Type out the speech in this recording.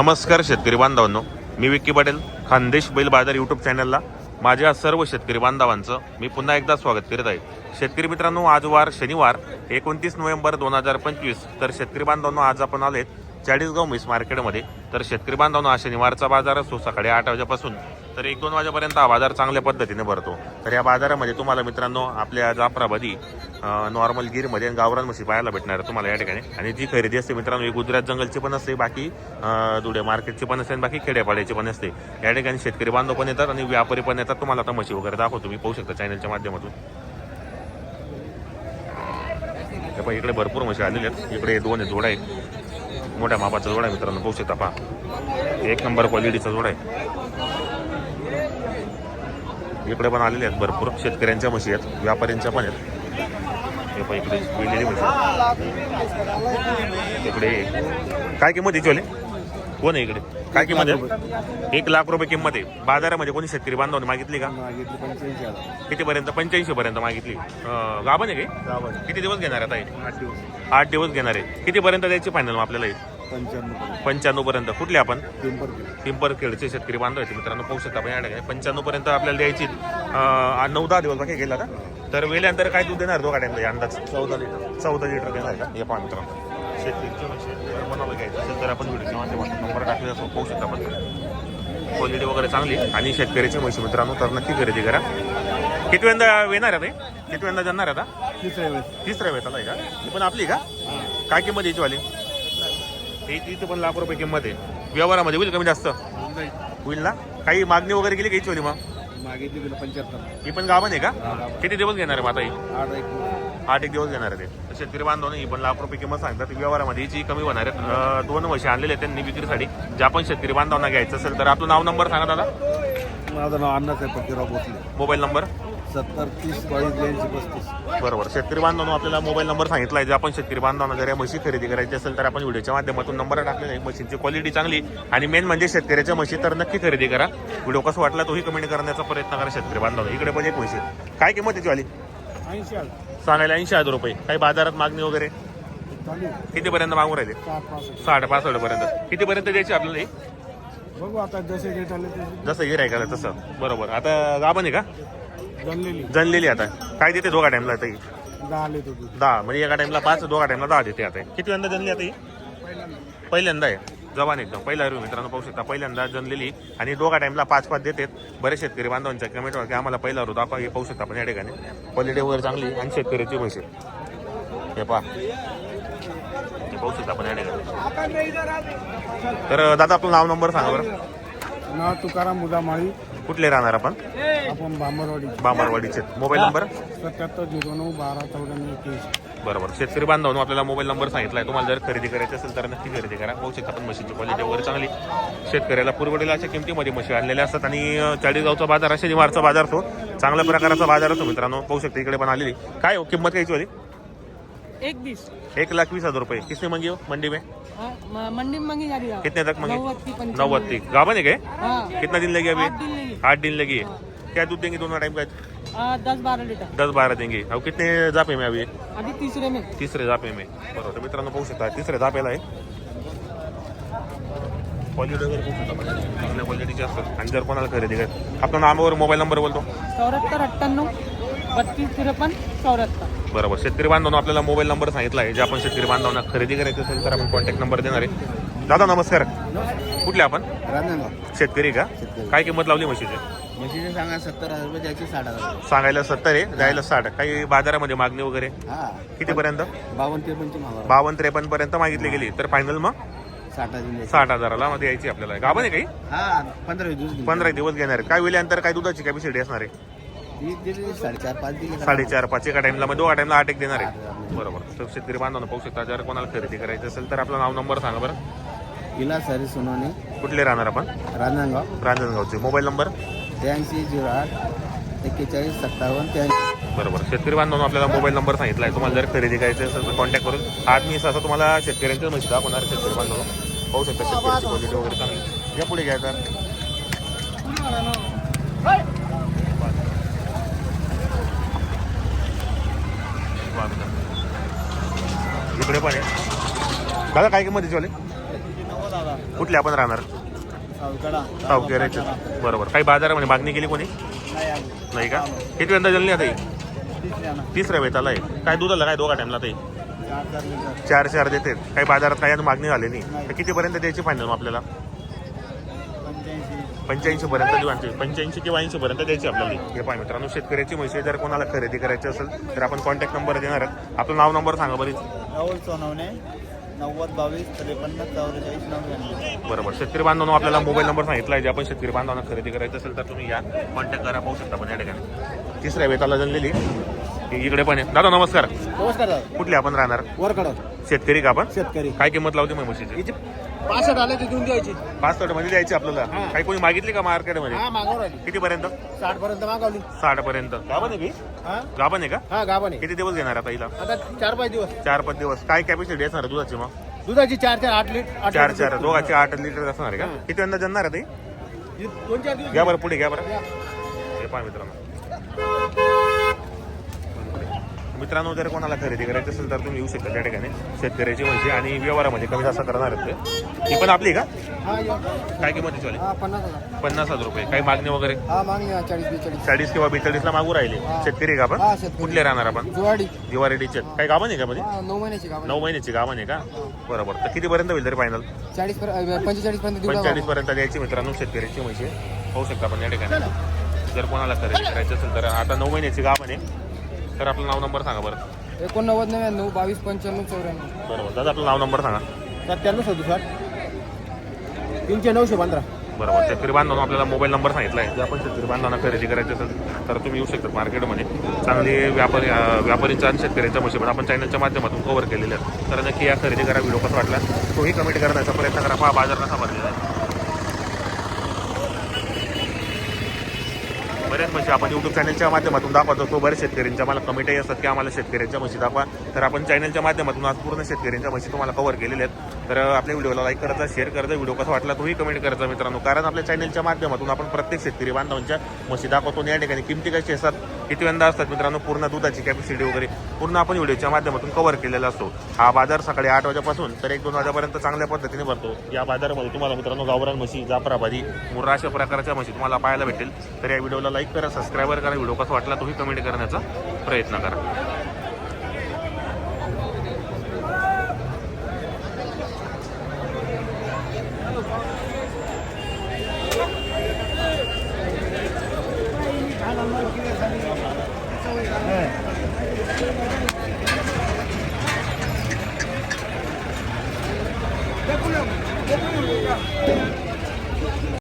नमस्कार शेतकरी बांधवांनो मी विक्की पटेल खानदेश बैल बाजार यूट्यूब चॅनलला माझ्या सर्व शेतकरी बांधवांचं मी पुन्हा एकदा स्वागत करीत आहे. शेतकरी मित्रांनो आज वार शनिवार एकोणतीस नोव्हेंबर दोन हजार पंचवीस. तर शेतकरी बांधवांनो आज आपण आलेत चाळीसगाव मिस मार्केटमध्ये. तर शेतकरी बांधवांना शनिवारचा बाजार असतो. सकाळी आठ वाजेपासून तर एक दोन वाजेपर्यंत हा बाजार चांगल्या पद्धतीने भरतो. तर या बाजारामध्ये तुम्हाला मित्रांनो आपल्या जाफराबादी नॉर्मल गिरमध्ये आणि गावरान म्हशी पाहायला भेटणार तुम्हाला या ठिकाणी. आणि जी खरेदी असते मित्रांनो ही गुजरात जंगलची पण असते बाकी धुळे मार्केटची पण असते आणि बाकी खेड्यापाड्याची पण असते. या ठिकाणी शेतकरी बांधव पण येतात आणि व्यापारी पण येतात. तुम्हाला आता म्हशी वगैरे दाखवतो. तुम्ही पाहू शकता चॅनलच्या माध्यमातून. इकडे भरपूर म्हशी आलेल्या आहेत. इकडे दोन आहे आहेत. मोठ्या मापाचा जोडा आहे मित्रांनो. पाहू शकता पहा. एक नंबर क्वालिटीचा जोडा आहे. इकडे पण आलेले आहेत भरपूर. शेतकऱ्यांच्या म्हशी आहेत व्यापाऱ्यांच्या पण आहेत. हे इकडे वेलेली म्हशी इकडे. काय किंमत याची चोले कोण आहे इकडे? काय किंमत आहे? एक लाख रुपये किंमत आहे. बाजारामध्ये कोणी शेतकरी बांधवांनी मागितली का? मागितली पंच्याऐंशी हजार. कितीपर्यंत? पंच्याऐंशी पर्यंत मागितली. अं, गाभण आहे काय? गावात किती दिवस घेणार आता हे? आठ दिवस. आठ दिवस घेणार आहे. कितीपर्यंत द्यायची फायनल आपल्याला हे? पंच्याण्णव पंच्याण्णव पर्यंत कुठले आपण? पिंपर किलो पिंपरखेडचे शेतकरी बांधव आहेत मित्रांनो पाहू शकता आपण. या ठिकाणी पंच्याण्णव पर्यंत आपल्याला द्यायची. अं, नऊ दहा दिवस बाकी गेला तर वेल्यानंतर काय दूध देणार दोघा टाइमला अंदाज? चौदा लिटर. चौदा लिटर देणार का? हे पाहा मित्रांनो. शेतकरीचं जर कोणाला घ्यायचं असेल तर आपण व्हिडिओच्या माध्यमातून नंबर टाकलेला असो पाहू शकता आपण. क्वालिटी वगैरे चांगली आणि शेतकऱ्याची म्हशी मित्रांनो तर नक्की खरेदी करा. किती वेळा येणार आहे किती वेळा जाणार आता? तिसऱ्या वेळेस. तिसऱ्या वेळेला आहे का? ही पण आपली का? काय किंमत याची वाली हे इथे पण लाख रुपये किंमत आहे. व्यवहारामध्ये होईल कमी जास्त? होईल ना? काही मागणी वगैरे केली का याची वाली मग? मागितली तिला पंच्याहत्तर. ही पण गावाने आहे का? किती दिवस घेणार आहे आता ही? आठ एक दिवस घेणार आहे ते. शेतकरी बांधवांनी ही पण लाख रुपये किंमत सांगतात व्यवहारामध्ये जी कमी होणार आहेत अं, दोन वर्षे आणलेले आहेत त्यांनी विक्रीसाठी. ज्या पण शेतकरी बांधवांना घ्यायचं असेल तर आपलं नाव नंबर सांगा दादा. माझं नाव अण्णासाहेब फकीराव भोसले. Mobile number. सत्तर तीस बावीस ब्याऐंशी पस्तीस. बरोबर. शेतकरी बांधवांनो आपल्याला मोबाईल नंबर सांगितला आहे जे आपण शेतकरी बांधवांना जर या म्हशी खरेदी करायची असेल तर आपण व्हिडिओच्या माध्यमातून नंबर टाकलेला आहे. म्हशींची क्वालिटी चांगली. आणि मेन म्हणजे शेतकऱ्याच्या म्हशी तर नक्की खरेदी करा. व्हिडिओ कसं वाटला तोही कमेंट करण्याचा प्रयत्न करा शेतकरी बांधवांनो. इकडे पण एक म्हशी. आहे. काय किंमत त्याची वाली? ऐंशी सांगायला ऐंशी हजार रुपये. काही बाजारात मागणी वगैरे? कितीपर्यंत मागून राहिले? साठ पासष्ट पर्यंत. कितीपर्यंत द्यायची आपल्याला ही? बघू आता जसे रेट आले तसे. जसं गिरायकाला तसं. बरोबर. आता गाभण आहे का? जमलेली जनलेली आता. काय देते दोघा टाइमला आता ही? दहा म्हणजे एका टाइमला पाच दोघा टाइमला दहा देते आता किती वेळा जनली आता ही? पहिल्यांदा आहे. जवान एकदम पहिला रू मित्रांनो पाहू शकता. पहिल्यांदा जनलेली आणि दोघा टाईमला पाच पाच देतात. बरेच शेतकरी बांधवांच्या कमेंट की आम्हाला पहिला रू दाखवा हे पाहू शकता आपण या ठिकाणी. क्वालिटी वगैरे चांगली आणि शेतकऱ्याची पैसे हे पहा. हे पाहू शकता आपण या ठिकाणी. तर दादा आपलं नाव नंबर सांगा बरं. नाव तुकाराम मुदामाळी. कुठले राहणार आपण? आपण बांबरवाडी. बामरवाडीचे मोबाईल नंबर? सत्याहत्तर झिरो नऊ बारा चौऱ्याण्णव एकवीस बरोबर. शेतकरी बांधवांनो आपल्याला मोबाईल नंबर सांगितलाय. तुम्हाला जर खरेदी करायची असेल तर नक्की खरेदी करा. पाहू शकता पण म्हशीची क्वालिटी वगैरे चांगली. शेतकऱ्याला पुरवडेला अशा किमतीमध्ये म्हशी आणलेल्या असतात आणि चाळीसगावचा बाजार शनिवारचा बाजार तो. चांगल्या प्रकारचा बाजार असतो मित्रांनो. पाहू शकता. इकडे पण आलेली. काय हो किंमत कायची वाली एक बीस एक लाख वीस हजार रुपये. किसने मंगी हो? मंडी म- मंडी मंगी जा रही है कितने तक मंगी? पंचानवे नौवत्ती गावन है क्या? कितना दिन लगी अभी? आठ दिन लगी. है. क्या दूध देंगे दोनों टाइम का? दस बारह लीटर. दस बारह देंगे. अब कितने जापे में अभी? अभी तीसरे में. तिसरे जापे में. बरोबर. तर मित्रांनो पाहू शकता तिसऱ्या जापेला आहे. क्वालिटी वगैरे आपण. चांगल्या क्वालिटीचे असतात. आणि जर कोणाला खरेदी करायचं आपलं नामावर मोबाईल नंबर बोलतो. चौहत्तर अट्ठानव बत्तीस तिरपन चौहत्तर बरोबर. शेतकरी बांधवांना आपल्याला मोबाईल नंबर सांगितला आहे. जे आपण शेतकरी बांधवांना खरेदी करायचं असेल तर आपण कॉन्टॅक्ट नंबर देणार आहे. दादा नमस्कार. कुठले आपण? शेतकरी का. काय किंमत लावली म्हशीची? म्हशीचे सांगा सत्तर हजार रुपये द्यायचे साठ हजार सांगायला सत्तर आहे द्यायला साठ. काही बाजारामध्ये मागणी वगैरे? हा. कितीपर्यंत? बावन्न त्रेपन्नची मागा बावन्न त्रेपन्न पर्यंत मागितली गेली. तर फायनल मग? साठ हजार साठ हजाराला मध्ये यायची आपल्याला. गाभा नाही काही? हा पंधरा वीस दिवस पंधरा दिवस घेणार काय वेळेनंतर काय दुधाची कॅपॅसिटी असणार आहे? साडेचार पाच दिली. साडेचार पाच. एका टाइमला मग दोघा टाइमला आठ एक देणार आहे. बरोबर. तर शेतकरी बांधवांना पाहू शकता जर कोणाला खरेदी करायची असेल तर आपलं नाव नंबर सांगा बरं. विलास हरी सोनवणे. कुठले राहणार आपण? रांजणगाव. रांजणगावचे. Mobile number? त्र्याऐंशी झिरो आठ एक्केचाळीस सत्तावन्न त्र्याऐंशी. बरोबर. शेतकरी बांधवांना आपल्याला मोबाईल नंबर सांगितला आहे. तुम्हाला जर खरेदी करायची असेल तर कॉन्टॅक्ट करून. आज मी असं तुम्हाला शेतकऱ्यांच्या म्हशी दाखवणार शेतकरी बांधव पाहू शकता शेतकऱ्याची क्वालिटी वगैरे चांगली. या पुढे घ्यायचा इकडे पण आहे. दादा काय किंमत वाले कुठले आपण राहणार? सावकेऱ्याचे बरोबर. काही बाजारामध्ये मागणी केली कोणी? नाही आली. नाही का? किती वेळा जल्ली आता? तिसऱ्या तिसऱ्या वेताला आहे. काय दुधाला काय दोघा टाइमला ते चार चार देते. काही बाजारात काही मागणी झाली नाही. तर कितीपर्यंत द्यायची फायनल मग आपल्याला? पंच्याऐंशी पर्यंत दिवाणची पंच्याऐंशी किंवा ऐंशी पर्यंत द्यायची आपल्याला. हे पाय मित्रांनो शेतकऱ्याची म्हशी जर कोणाला खरेदी करायची असेल तर आपण कॉन्टॅक्ट नंबर देणार आहेत. आपलं नाव नंबर सांगा बरीच राहुल सोनवणे नव्वद बावीस त्रेपन्न चौवेचाळीस नव्याण्णव. बरोबर. शेतकरी बांधवांनो आपल्याला मोबाईल नंबर सांगितला आहे. जे आपण शेतकरी बांधवांना खरेदी करायचं असेल तर तुम्ही या. कॉन्टॅक्ट करा. पाहू शकता पण या ठिकाणी. तिसऱ्या वेताला जनलेली. इकडे पण आहे दादा नमस्कार. नमस्कार दादा. कुठले आपण राहणार? वरकडं. शेतकरी का आपण? शेतकरी. काय किंमत लावते मग म्हशीची? हिची पासष्ट आले ते देऊन द्यायची. पाच मध्ये द्यायची आपल्याला. हा. काही कोणी मागितली का मार्केटमध्ये? हा राहिली. किती पर्यंत साठ पर्यंत मागवली. साठ पर्यंत गाभण आहे की? हा? गाभण आहे का? हा गाभाने किती दिवस घेणार आता हिला? आता चार पाच दिवस. चार पाच दिवस. काय कॅपॅसिटी असणार आहे दुधाची मग? दुधाची चार चार आठ लिटर आठ चार लिटर चार. दूध. दोघाचे आठ लिटर असणार आहे का. किती यंदा जणणार आहे ते ही? दोन चार दिवस. घ्या बरं पुढे घ्या बरं. हे पहा मित्रांनो. मित्रांनो जर कोणाला खरेदी करायची असेल तर तुम्ही येऊ शकता त्या ठिकाणी. शेतकऱ्याची म्हशी आणि व्यवहारामध्ये कमी जास्त करणार आहेत ते. ही पण आपली का? हा. काय किंमतीची वाली? पन्नास हजार. पन्नास हजार रुपये. काही मागणी वगैरे? हा मागणी हा, चाळीस बेचाळीस. चाळीस किंवा बेचाळीसला मागू राहिले. शेतकरी का आपण? हा, शेतकरी. कुठले राहणार आपण? जुवाडी. दिवारेडीचे काही गाभण आहे का मध्ये? हा नऊ महिन्याची गाव नऊ महिन्याची का? बरोबर. तर कितीपर्यंत होईल तरी फायनल चाळीस पंचेचाळीस पर्यंत देऊ पंचेचाळीस पर्यंत द्यायची मित्रांनो शेतकऱ्याची म्हशी होऊ शकता आपण या ठिकाणी. जर कोणाला खरेदी करायची असेल तर. आता नऊ महिन्याची गाभण आहे. तर आपलं नाव नंबर सांगा बरं. एकोणनव्वद नव्याण्णव बावीस पंच्याण्णव चौऱ्याण्णव. बरोबर दादा आपलं नाव नंबर सांगा. सत्त्याण्णव सदुसष्ट. तीनशे नऊशे पंधरा. बरोबर शेतकरी बांधवांना आपल्याला मोबाईल नंबर सांगितला आहे. जर आपण शेतकरी बांधवांना खरेदी करायची असेल तर तुम्ही येऊ शकता मार्केटमध्ये. चांगली व्यापारी अं, व्यापारींच्या आणि शेतकऱ्यांच्या म्हशी पण आपण चॅनलच्या माध्यमातून कव्हर केलेल्या आहेत. तर नक्की या खरेदी करा व्हिडिओ कसा वाटला तोही कमेंट करण्याचा प्रयत्न करा. पहा बाजार कसा भरलेला आहे. बऱ्याच म्हशी आपण यूट्यूब चॅनलच्या माध्यमातून दाखवत. असतो बऱ्याच शेतकऱ्यांच्या मला कमेंटही असतात की आम्हाला शेतकऱ्यांच्या म्हशी दाखवा. तर आपण चॅनलच्या माध्यमातून आज पूर्ण शेतकऱ्यांच्या म्हशी तुम्हाला कव्हर केलेल्या आहेत. तर आपल्या व्हिडिओला लाईक करायचा शेअर करायचा व्हिडिओ कसा वाटला तोही कमेंट करायचा मित्रांनो. कारण आपल्या चॅनलच्या माध्यमातून आपण प्रत्येक शेतकरी बांधवांच्या म्हशी दाखवतो या ठिकाणी किमती कशी असतात किती वेंदा असतात मित्रांनो. पूर्ण दुधाची कॅपॅसिटी वगैरे पूर्ण आपण व्हिडिओच्या माध्यमातून कव्हर केलेला असतो. हा बाजार सकाळी आठ वाजेपासून तर एक दोन वाजेपर्यंत चांगल्या पद्धतीने भरतो. या बाजारामध्ये तुम्हाला मित्रांनो गावरान म्हशी जाफराबादी मुर्रा अशा प्रकारच्या म्हशी तुम्हाला पाहायला भेटेल. तर या व्हिडिओला लाईक करा सबस्क्राईबर करा व्हिडिओ कसा वाटला तोही कमेंट करण्याचा प्रयत्न करा. Спасибо.